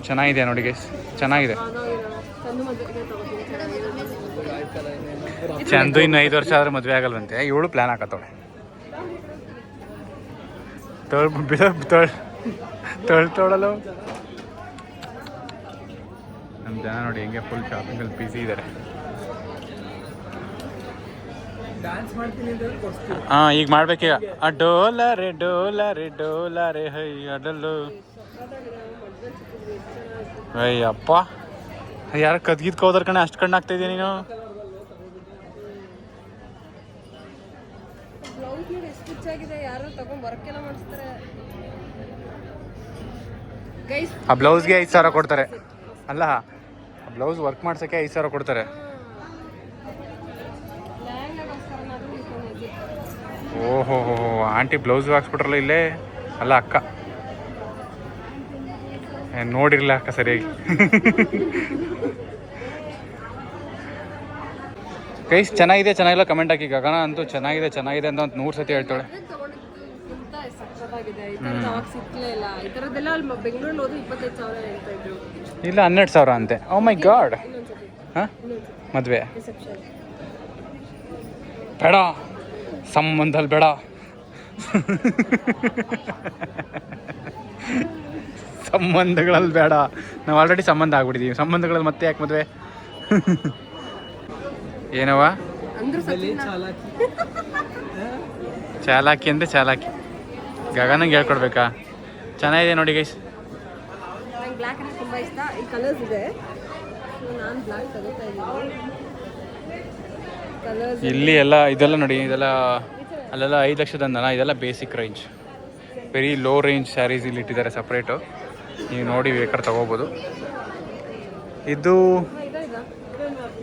ಚೆನ್ನಾಗಿದೆ ನೋಡಿ ಗೈಸ್ ಚೆನ್ನಾಗಿದೆ. ಚಂದು ಇನ್ನು ಐದು ವರ್ಷ ಆದ್ರೆ ಮದುವೆ ಆಗಲ್ವಂತೆ. ಇವಳು ಪ್ಲಾನ್ ಹಾಕತ್ತವಳೆ. ತೊಳ್ ಬಿಡ ತೊಳ್ ತೊಳ್ ತೊಳಲು ನಮ್ಮ ಜನ ನೋಡಿ ಹೆಂಗೆ ಫುಲ್ ಶಾಪಿಂಗಲ್ಲಿ ಬಿಸಿ ಇದ್ದಾರೆ ಡ್ಯಾನ್ಸ್ ಮಾಡ್ತೀನಿ ಅಂತ ಹೇಳಿ ಕೊಡ್ಸ್ತೀವಿ ಹಾಂ ಈಗ ಮಾಡ್ಬೇಕೀಗ ಆ ಡೋಲಾರೆ ಡೋಲಾರೆ ರೇ ಹೈ ಅಡಲು ಅಯ್ಯಪ್ಪ ಯಾರ ಕದ್ಗಿದ್ಕ ಹೋದ್ರ ಕಣೆ ಅಷ್ಟು ಕಣ್ಣು ಆಗ್ತಾ ಇದೆಯಾ ನೀನು? ಆ ಬ್ಲೌಸ್ಗೆ ಐದು ಸಾವಿರ ಕೊಡ್ತಾರೆ. ಅಲ್ಲ ಆ ಬ್ಲೌಸ್ ವರ್ಕ್ ಮಾಡ್ಸೋಕ್ಕೆ ಐದು ಸಾವಿರ ಕೊಡ್ತಾರೆ. ಓಹೋ ಆಂಟಿ ಬ್ಲೌಸ್ ಹಾಕ್ಸ್ಬಿಟ್ರಲ್ಲ ಇಲ್ಲೇ? ಅಲ್ಲ ಅಕ್ಕ. ನೋಡಿರಲಿಲ್ಲ ಅಕ್ಕ ಸರಿಯಾಗಿ. ಕೈಸ್ ಚೆನ್ನಾಗಿದೆ ಚೆನ್ನಾಗಿಲ್ಲ ಕಮೆಂಟ್ ಹಾಕಿ. ಗಗನ ಅಂತೂ ಚೆನ್ನಾಗಿದೆ ಚೆನ್ನಾಗಿದೆ ಅಂತ ಒಂದು ನೂರು ಸತಿ ಹೇಳ್ತಾಳೆ. ಇಲ್ಲ. ಹನ್ನೆರಡು ಸಾವಿರ ಅಂತೆ. ಓ ಮೈ ಗಾಡ್ ಹಾಂ? ಮದುವೆ. ಬೇಡ. ಸಂಬಂಧಲ್ಲಿ ಬೇಡ. ಸಂಬಂಧಗಳಲ್ಲಿ ಬೇಡ. ನಾವು ಆಲ್ರೆಡಿ ಸಂಬಂಧ ಆಗ್ಬಿಟ್ಟಿದ್ದೀವಿ ಸಂಬಂಧಗಳಲ್ಲಿ ಮತ್ತೆ ಯಾಕೆ ಮದುವೆ? ಏನವ ಚಾಲಾಕಿ. ಅಂದ್ರೆ ಚಾಲಾಕಿ. ಗಗನಂಗೆ ಹೇಳ್ಕೊಡ್ಬೇಕಾ? ಚೆನ್ನಾಗಿದೆ ನೋಡಿ ಗೈಸ್ ಬ್ಲಾಕ್ ಬ್ಲ್ಯಾಕ್ ಅಂದರೆ ತುಂಬ ಇಷ್ಟ. ಈ ಕಲರ್ಸ್ ಇದೆ. ನಾನು ಬ್ಲಾಕ್ ತಗೋತಾ ಇದ್ದೀನಿ. ಇಲ್ಲಿ ಎಲ್ಲ ಇದೆಲ್ಲ ನೋಡಿ, ಇದೆಲ್ಲ ಅಲ್ಲೆಲ್ಲ ಐದು ಲಕ್ಷದ ನನ ಇದೆಲ್ಲ basic range very low range saris ಇಲ್ಲಿ ಇಟ್ಟಿದ್ದಾರೆ ಸಪ್ರೇಟು ನೀವು ನೋಡಿ ಬೇಕಾದ್ರೆ ತಗೋಬೋದು. ಇದು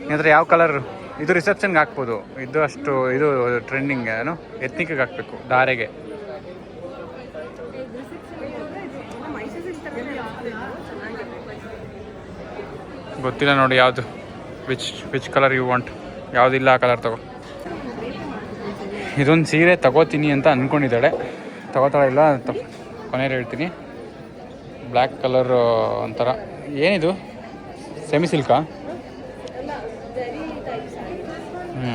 ಏನಂದರೆ ಯಾವ ಕಲರ್ ಇದು ರಿಸೆಪ್ಷನ್ಗೆ ಹಾಕ್ಬೋದು. ಇದು ಅಷ್ಟು, ಇದು ಟ್ರೆಂಡಿಂಗ್ ಏನು? ಎತ್ನಿಕ್ಗೆ ಹಾಕಬೇಕು ದಾರೆಗೆ ಗೊತ್ತಿಲ್ಲ ನೋಡಿ ಯಾವುದು which which colour you want ಯಾವುದಿಲ್ಲ ಆ ಕಲರ್ ತಗೋ. ಇದೊಂದು ಸೀರೆ ತಗೋತೀನಿ ಅಂತ ಅಂದ್ಕೊಂಡಿದ್ದಾಳೆ ಇಲ್ಲ ಕೊನೆಯಲ್ಲಿ ಹೇಳ್ತೀನಿ. ಬ್ಲ್ಯಾಕ್ ಕಲರ್ ಒಂಥರ. ಏನಿದು? ಸೆಮಿ ಸಿಲ್ಕಾ ಹ್ಞೂ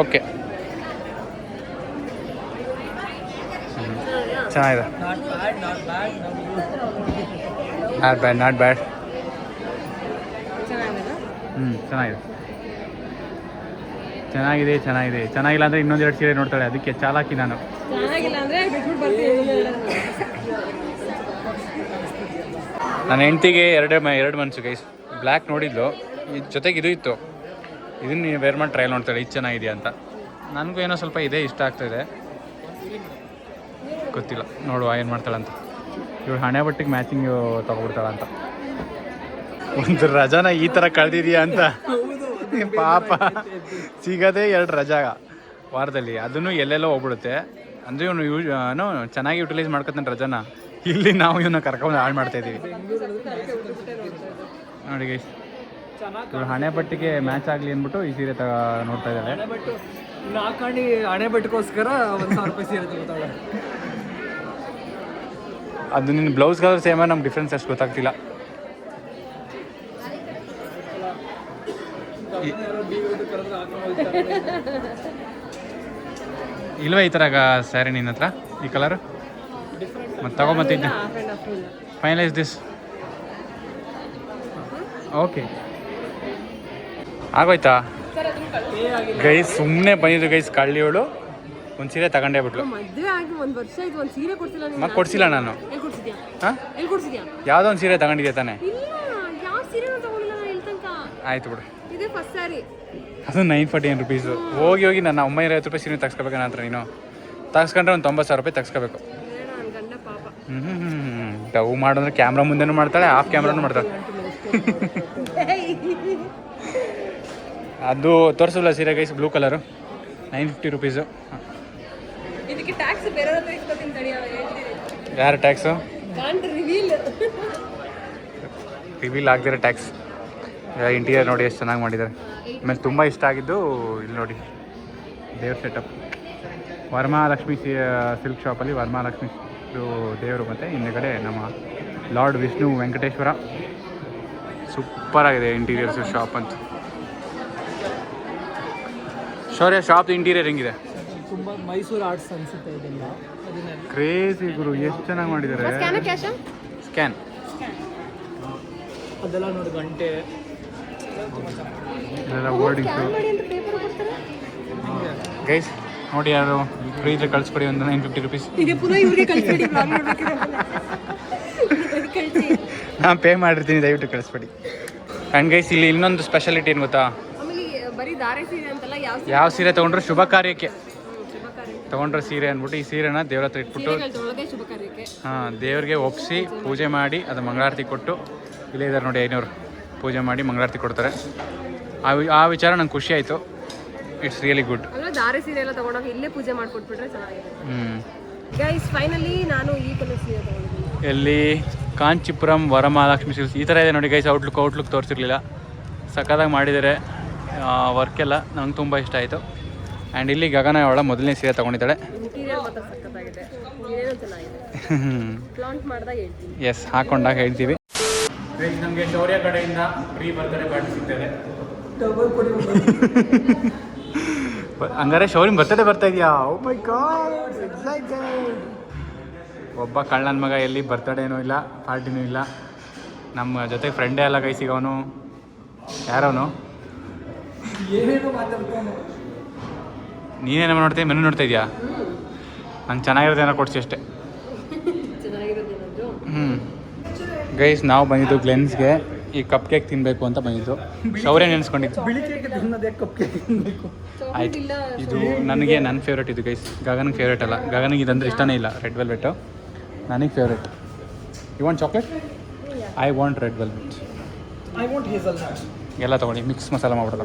ಓಕೆ ಚೆನ್ನಾಗಿದೆ. Not bad not bad not bad not bad ಚೆನ್ನಾಗಿದೆ ಹ್ಞೂ ಚೆನ್ನಾಗಿದೆ. ಚೆನ್ನಾಗಿದೆ ಚೆನ್ನಾಗಿದೆ. ಚೆನ್ನಾಗಿಲ್ಲ ಅಂದರೆ ಇನ್ನೊಂದೆರಡು ಸೀರೆ ನೋಡ್ತಾಳೆ. ಅದಕ್ಕೆ ಚಾಲಾಕಿ ನಾನು. ಚೆನ್ನಾಗಿಲ್ಲ ಅಂದ್ರೆ ಬಿಟ್ಬಿಟ್ಟು ಬರ್ತೀನಿ ನನ್ನ ಹೆಂಡತಿಗೆ ಎರಡೇ ಮ ಎರಡು ಮನ್ಸು ಗೈಸ್ ಬ್ಲ್ಯಾಕ್ ನೋಡಿದ್ಲು. ಇದ್ ಜೊತೆಗೆ ಇದು ಇತ್ತು. ಇದನ್ನ ವೇರ್ ಮಾಡಿ ಟ್ರಯಲ್ ನೋಡ್ತಾಳೆ. ಇದು ಚೆನ್ನಾಗಿದೆಯಾ ಅಂತ. ನನಗೂ ಏನೋ ಸ್ವಲ್ಪ ಇದೇ ಇಷ್ಟ ಆಗ್ತಾಯಿದೆ ಗೊತ್ತಿಲ್ಲ. ನೋಡುವ ಏನು ಮಾಡ್ತಾಳಂತ. ಇವಳು ಹಣೆ ಬಟ್ಟಿಗೆ ಮ್ಯಾಚಿಂಗ್ ತಗೊಬಿಡ್ತಾಳಂತ. ಒಂದು ರಜಾನ ಈ ಥರ ಕಳೆದಿದ್ಯಾ ಅಂತ. ಪಾಪ. ಸಿಗದೆ ಎರಡು ರಜಾ ವಾರದಲ್ಲಿ. ಅದನ್ನು ಎಲ್ಲೆಲ್ಲೋ ಹೋಗ್ಬಿಡುತ್ತೆ. ಅಂದರೆ ಇವನು ಯೂಸ್ ಚೆನ್ನಾಗಿ ಯುಟಿಲೈಸ್ ಮಾಡ್ಕೊತಾನೆ ರಜಾನ. ಇಲ್ಲಿ ನಾವು ಇವನ್ನ ಕರ್ಕೊಂಡು ಹಾಳು ಮಾಡ್ತಾ ಇದೀವಿ. ನೋಡಿ ಗೈಸ್ ಇವಳು ಹಣೆ ಬಟ್ಟಿಗೆ ಮ್ಯಾಚ್ ಆಗಲಿ ಅಂದ್ಬಿಟ್ಟು ಈ ಸೀರೆ ತಗ ನೋಡ್ತಾ ಇದ್ದಾರೆ ನಾಕಾಣಿ ಅದು ನಿನ್ನ ಬ್ಲೌಸ್ ಕಲರ್ ಸೇಮ ನಮ್ಗೆ ಡಿಫ್ರೆನ್ಸ್ ಅಷ್ಟು ಗೊತ್ತಾಗ್ತಿಲ್ಲ. ಇಲ್ವಾ ಈ ಥರ ಸ್ಯಾರಿ ನಿನ್ನ ಹತ್ರ? ಈ ಕಲರ್ ಮತ್ತೆ ಆ್ಯಂಡ್ ಫೈನಲೈಸ್ ದಿಸ್ ಓಕೆ ಆಗೋಯ್ತಾ? ಗೈಸ್ ಸುಮ್ಮನೆ ಬಂದಿದ್ದು ಗೈಸ್ ಕಳ್ಳಿಯೋಳು. ಒಂದು ಸೀರೆ ತಗೊಂಡೇ ಬಿಟ್ಲು. ಮತ್ತೆ ಕೊಡ್ಸಿಲ್ಲ ನಾನು. ಯಾವುದೋ ಒಂದು ಸೀರೆ ತಗೊಂಡಿದ್ದೆ ತಾನೆ? ಆಯ್ತು ಬಿಡು. ಇದೇ ಫಸ್ಟ್ ಸ್ಯಾರಿ ಅದು ನೈನ್ ಫಾರ್ಟಿ ಏನ್ ರುಪೀಸ್ ಹೋಗಿ ಹೋಗಿ ನನ್ನ ಒಂಬೈನೂರ ಐವತ್ತು ರೂಪಾಯಿ ಸೀರೆ ತಗ್ಸ್ಕೋಬೇಕು ನನ್ನ ಹತ್ರ ನೀನು. ತಗ್ಸ್ಕೊಂಡ್ರೆ ಒಂದು ತೊಂಬತ್ತು ಸಾವಿರ ರೂಪಾಯಿ ತಗ್ಸ್ಕೋಬೇಕು. ಹ್ಞೂ ಡವ್ ಮಾಡಿದ್ರೆ ಕ್ಯಾಮ್ರಾ ಮುಂದೆನೂ ಮಾಡ್ತಾಳೆ ಆಫ್ ಕ್ಯಾಮ್ರಾನು ಮಾಡ್ತಾಳೆ. ಅದು ತೋರಿಸಲ್ಲ ಸೀರೆ guys blue colour nine fifty rupees ಯಾರು ಟ್ಯಾಕ್ಸು ರಿವೀಲ್ ಆಗದಿರೋ ಟ್ಯಾಕ್ಸ್ ಇಂಟೀರಿಯರ್ ನೋಡಿ ಎಷ್ಟು ಚೆನ್ನಾಗಿ ಮಾಡಿದ್ದಾರೆ ಆಮೇಲೆ ತುಂಬ ಇಷ್ಟ ಆಗಿದ್ದು ಇಲ್ಲಿ ನೋಡಿ ದೇವ್ರ ಸೆಟಪ್ ವರಮಹಾಲಕ್ಷ್ಮಿ ಸಿ ಸಿಲ್ಕ್ ಶಾಪಲ್ಲಿ ವರಮಹಾಲಕ್ಷ್ಮಿ ಇದು ದೇವರು ಮತ್ತು ಹಿಂದೆಗಡೆ ನಮ್ಮ ಲಾರ್ಡ್ ವಿಷ್ಣು ವೆಂಕಟೇಶ್ವರ. ಸೂಪರ್ ಆಗಿದೆ ಇಂಟೀರಿಯರ್ಸ್ ಶಾಪ್ ಅಂತ. ಶೌರ್ಯ ಶಾಪ್ ಇಂಟೀರಿಯರ್ ಹೆಂಗಿದೆ? ತುಂಬ ಮೈಸೂರು ಆರ್ಟ್ಸ್ ಅನ್ಸುತ್ತೆ ಇದೆಲ್ಲ. ಕ್ರೇಜಿ ಗುರು ಎಷ್ಟು ಚೆನ್ನಾಗಿ ಮಾಡಿದ್ದಾರೆ ಸ್ಕ್ಯಾನ ಕ್ಯಾಶ ಸ್ಕ್ಯಾನ್ ಅದೆಲ್ಲ ನೋಡಿ ಗಂಟೆ. ಗೈಸ್ ನೋಡಿ ಯಾರು ಫ್ರೀ ಇದ್ರೆ ಕಳಿಸ್ಕೊಡಿ ಒಂದು ನೈನ್ ಫಿಫ್ಟಿ ರುಪೀಸ್ ನಾನು ಪೇ ಮಾಡಿರ್ತೀನಿ ದಯವಿಟ್ಟು ಕಳಿಸ್ಬೇಡಿ. ಆ್ಯಂಡ್ ಗೈಸ್ ಇಲ್ಲಿ ಇನ್ನೊಂದು ಸ್ಪೆಷಾಲಿಟಿ ಏನು ಗೊತ್ತಾ? ಯಾವ ಸೀರೆ? ತೊಗೊಂಡ್ರು? ಶುಭ ಕಾರ್ಯಕ್ಕೆ. ತೊಗೊಂಡ್ರೆ ಸೀರೆ ಅಂದ್ಬಿಟ್ಟು ಈ ಸೀರೆನ ದೇವ್ರ ಹತ್ರ ಇಟ್ಬಿಟ್ಟು ಹಾಂ ದೇವ್ರಿಗೆ ಒಪ್ಪಿಸಿ ಪೂಜೆ ಮಾಡಿ ಅದು ಮಂಗಳಾರತಿ ಕೊಟ್ಟು ಇಲ್ಲೇ ಇದ್ದಾರೆ ನೋಡಿ ಐನೂರು. ಪೂಜೆ ಮಾಡಿ ಮಂಗಳಾರತಿ ಕೊಡ್ತಾರೆ. ಆ ವಿ- ಆ ವಿಚಾರ ನಂಗೆ ಖುಷಿ ಆಯಿತು. ಇಟ್ಸ್ ರಿಯಲಿ ಗುಡ್ ಸೀರೆ ಎಲ್ಲ ತಗೊಂಡೋಗಿ ಇಲ್ಲೇ ಪೂಜೆ ಮಾಡ್ಕೊಟ್ಬಿಟ್ರೆ ಚೆನ್ನಾಗಿದೆ. ಹ್ಞೂ ಗೈಸ್ ಫೈನಲಿ ನಾನು ಈ ಕಲರ್ ಸೀರೆ ತಗೊಂಡಿದ್ದೀನಿ. ಎಲ್ಲಿ? ಕಾಂಚಿಪುರಂ ವರಮಹಾಲಕ್ಷ್ಮಿ ಸಿಲ್ಸ್ ಈ ಥರ ಇದೆ ನೋಡಿ ಗೈಸ್ ಔಟ್ಲುಕ್ ಔಟ್ಲುಕ್ ತೋರಿಸಿರ್ಲಿಲ್ಲ. ಸಕ್ಕದಾಗಿ ಮಾಡಿದ್ದಾರೆ ವರ್ಕ್ ಎಲ್ಲ ನಂಗೆ ತುಂಬ ಇಷ್ಟ ಆಯಿತು. ಆ್ಯಂಡ್ ಇಲ್ಲಿ ಗಗನ ಅವಳ ಮೊದಲನೇ ಸೀರೆ ತೊಗೊಂಡಿದ್ದಾಳೆ. ಇಂಟೀರಿಯರ್ ಮಾತ್ರ ಸಖತ್ತಾಗಿದೆ. ಏನೇನೋ ಚೆನ್ನಾಗಿದೆ. ಪ್ಲಾಂಟ್ ಮಾಡಿದಾಗ ಹೇಳ್ತೀನಿ. ಎಸ್ ಹಾಕೊಂಡಾಗ ಹೇಳ್ತೀವಿ. ನಮಗೆ ಶೌರ್ಯ ಕಡೆಯಿಂದ ಫ್ರೀ ಬರ್ತಾರೆ ಪಾರ್ಟಿ ಸಿಗ್ತದೆ. ಹಂಗಾರೆ ಶೌರ್ಯ ಬರ್ತದೆ ಬರ್ತಾ ಇದೆಯಾ? ಓ ಮೈ ಗಾಡ್ ಒಬ್ಬ ಕಳ್ಳನ ಮಗ ಎಲ್ಲಿ ಬರ್ತಡೇನೂ ಇಲ್ಲ ಪಾರ್ಟಿನೂ ಇಲ್ಲ. ನಮ್ಮ ಜೊತೆ ಫ್ರೆಂಡೇ ಅಲ್ಲ ಕೈ ಸಿಗೋನು ಯಾರವನು? ನೀನೇನೋ ನೋಡ್ತೀಯ? ಮೆನು ನೋಡ್ತಾ ಇದೆಯಾ? ನಂಗೆ ಚೆನ್ನಾಗಿರೋದೇನೋ ಕೊಡ್ಸಿ ಅಷ್ಟೇ ಚೆನ್ನಾಗಿರೋದು ಏನಾದ್ರು ಹ್ಞೂ ಗೈಸ್ ನಾವು ಬಂದಿದ್ದು ಗ್ಲೆನ್ಸ್ಗೆ ಈ ಕಪ್ ಕೇಕ್ ತಿನ್ನಬೇಕು ಅಂತ ಬಂದಿದ್ದು. ಶೌರ್ಯ ನೆನೆಸ್ಕೊಂಡಿದ್ದು. ಇಲ್ಲ ಇದು ನನಗೆ ನನ್ನ ಫೇವ್ರೇಟ್ ಇದು ಗೈಸ್. ಗಗನಿಗೆ ಫೇವ್ರೇಟ್ ಅಲ್ಲ. ಗಗನಿಗೆ ಇದಂದ್ರೆ ಇಷ್ಟನೇ ಇಲ್ಲ ರೆಡ್ ವೆಲ್ವೆಟ್ಟು ನನಗೆ favourite you want chocolate I want red velvet ಎಲ್ಲ ತೊಗೊಳ್ಳಿ. ಮಿಕ್ಸ್ ಮಸಾಲ ಮಾಡ್ಬಿಡಲ್ಲ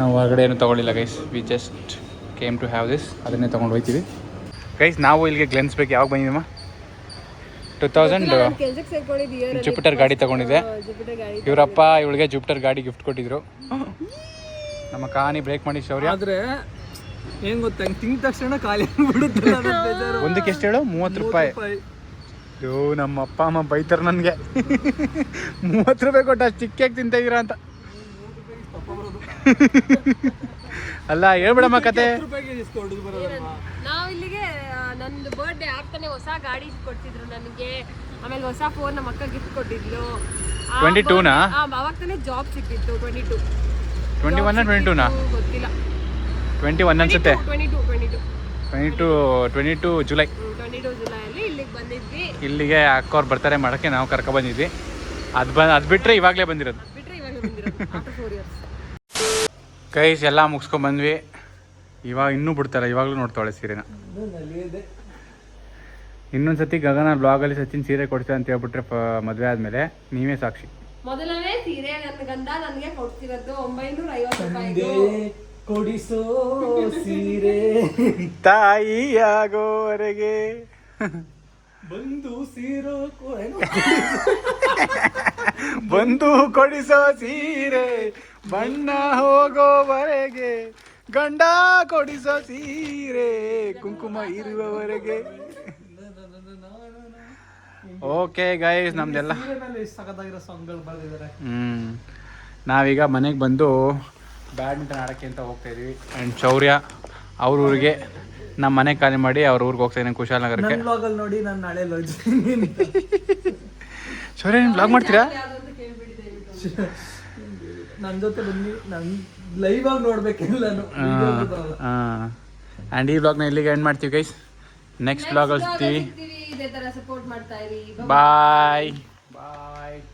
ನಾವು ಹೊರಗಡೆ ಏನು ತೊಗೊಳ್ಳಿಲ್ಲ guys. We just came to have this ಅದನ್ನೇ ತೊಗೊಂಡು ಹೋಗ್ತೀವಿ ಗೈಸ್ ನಾವು ಇಲ್ಲಿಗೆ ಗ್ಲೆನ್ಸ್ ಬೇಕು ಯಾವಾಗ ಬಂದಿದ್ದಮ್ಮ ಟು ತೌಸಂಡ್ ಜುಪಿಟರ್ ಗಾಡಿ ತಗೊಂಡಿದ್ದೆ. ಜುಪಿಟರ್ ಗಾಡಿ ಇವರಪ್ಪ ಇವಳಿಗೆ ಜುಪಿಟರ್ ಗಾಡಿ ಗಿಫ್ಟ್ ಕೊಟ್ಟಿದ್ರು. ನಮ್ಮ ಕಾನಿ ಬ್ರೇಕ್ ಮಾಡಿ ಶೌರ್ಯ. ಆದ್ರೆ ಏನ್ ಗೊತ್ತಾ ಹಿಂಗ್ ತಿಂದ ತಕ್ಷಣ ಖಾಲಿ. ಒಂದಕ್ಕೆ ಎಷ್ಟು ಹೇಳು? ಮೂವತ್ತು ರೂಪಾಯಿ. ಅಯ್ಯೋ ನಮ್ಮ ಅಪ್ಪ ಅಮ್ಮ ಬೈತಾರೆ ನನಗೆ. ಮೂವತ್ತು ರೂಪಾಯಿ ಕೊಟ್ಟು ಅಷ್ಟು ಚಿಕ್ಕ ಕೇಕ್ ತಿಂತ ಇದೀರಾ ಅಂತ. ಅಲ್ಲ ಹೇಳ್ಬಿಡಮ್ಮ ಕತೆ. ನಂದು ಬರ್ಡೇ ಆಗ್ತಾನೆ ಹೊಸ ಗಾಡಿ ಕೊಡ್ತಿದ್ರು ನನಗೆ. ಆಮೇಲೆ ಹೊಸ ಫೋನ್ ನಮ್ಮ ಅಕ್ಕ ಗಿಫ್ಟ್ ಕೊಟ್ಟಿದ್ಲು. ಟ್ವೆಂಟಿ 22 ನಾ? birthday- ಅವಾಗ ತಾನೇ ಜಾಬ್ ಸಿಕ್ಕಿತ್ತು twenty two twenty one twenty ಟೂನಾ ಗೊತ್ತಿಲ್ಲ. ಟ್ವೆಂಟಿ ಒನ್ ಅನ್ಸುತ್ತೆ. Twenty two twenty two twenty two twenty two July twenty two ಜುಲೈಯಲ್ಲಿ ಇಲ್ಲಿಗೆ ಬಂದಿದ್ವಿ. ಇಲ್ಲಿಗೆ ಅಕ್ಕವ್ರು ಬರ್ತಾರೆ ಮಾಡೋಕ್ಕೆ ನಾವು ಕರ್ಕೊ ಬಂದಿದ್ವಿ. ಅದು ಬಂದು ಅದು ಬಿಟ್ಟರೆ ಇವಾಗಲೇ ಬಂದಿರೋದು. ಕೈಸ್ ಎಲ್ಲ ಮುಗಿಸ್ಕೊಂಬಂದ್ವಿ ಇವಾಗ ಇನ್ನೂ ಬಿಡ್ತಾರೆ ಇವಾಗಲೂ ನೋಡ್ತಾಳೆ ಸೀರೆನ. ಇನ್ನೊಂದು ಸತಿ ಗಗನ ಬ್ಲಾಗಲ್ಲಿ ಸಚಿನ್ ಸೀರೆ ಕೊಡ್ತೀವಿ ಅಂತ ಹೇಳ್ಬಿಟ್ರೆ ಪ ಮದುವೆ ಆದಮೇಲೆ ನೀವೇ ಸಾಕ್ಷಿ. ಮೊದಲನೇ ಸೀರೆ ನನ್ನ ಗಂಡ ನನಗೆ ಕೊಡ್ತಿರೋದು ಒಂಬೈನೂರ ಐವತ್ತು ರೂಪಾಯಿ ಕೊಡಿಸೋ ಸೀರೆ. ತಾಯಿಯಾಗೋವರೆಗೆ. ಬಂದು ಸೀರೋ? ಬಂದು ಕೊಡಿಸೋ ಸೀರೆ ಬಣ್ಣ ಹೋಗೋವರೆಗೆ. ಗಂಡ ಕೊಡಿಸೋ ಸೀರೆ ಕುಂಕುಮ ಇರುವವರೆಗೆ. ಓಕೆ ಗೈಸ್ ನಮ್ದೆಲ್ಲ. ಸೀರೆನಲ್ಲಿ ಎಷ್ಟ್ ಸಖತ್ತಾಗಿರೋ ಸಾಂಗ್ಗಳು ಬರ್ದಿದ್ದಾರೆ ಹ್ಮ್. ನಾವೀಗ ಮನೆಗೆ ಬಂದು ಬ್ಯಾಡ್ಮಿಂಟನ್ ಆಡೋಕ್ಕೆ ಅಂತ ಹೋಗ್ತಾ ಇದೀವಿ. ಆ್ಯಂಡ್ ಶೌರ್ಯ ಅವ್ರ ಊರಿಗೆ ನಮ್ಮ ಮನೆ ಖಾಲಿ ಮಾಡಿ ಅವ್ರ ಊರಿಗೆ ಹೋಗ್ತಾ ಇದ್ದೀನಿ ಕುಶಾಲನಗರಕ್ಕೆ ನಗರ ಬ್ಲಾಗಲ್ಲಿ ನೋಡಿ ನಾನು ನಾಳೆ. ಶೌರ್ಯ ನೀವು ಬ್ಲಾಗ್ ಮಾಡ್ತೀರಾ? ನನ್ನ ಜೊತೆ ಬನ್ನಿ ನನ್ ಲೈವ್ ಆಗಿ ನೋಡ್ಬೇಕೆಲ್ಲಾನು ಆ್ಯಂಡ್ ಈ ಬ್ಲಾಗ್ನ ಇಲ್ಲಿಗೆ ಎಂಡ್ ಮಾಡ್ತೀವಿ ಗೈಸ್ ನೆಕ್ಸ್ಟ್ ಬ್ಲಾಗ್ ಸಿಗ್ತೀವಿ. ಇದೇ ತರ ಸಪೋರ್ಟ್ ಮಾಡ್ತಾ ಇರಿ. ಬಾಯ್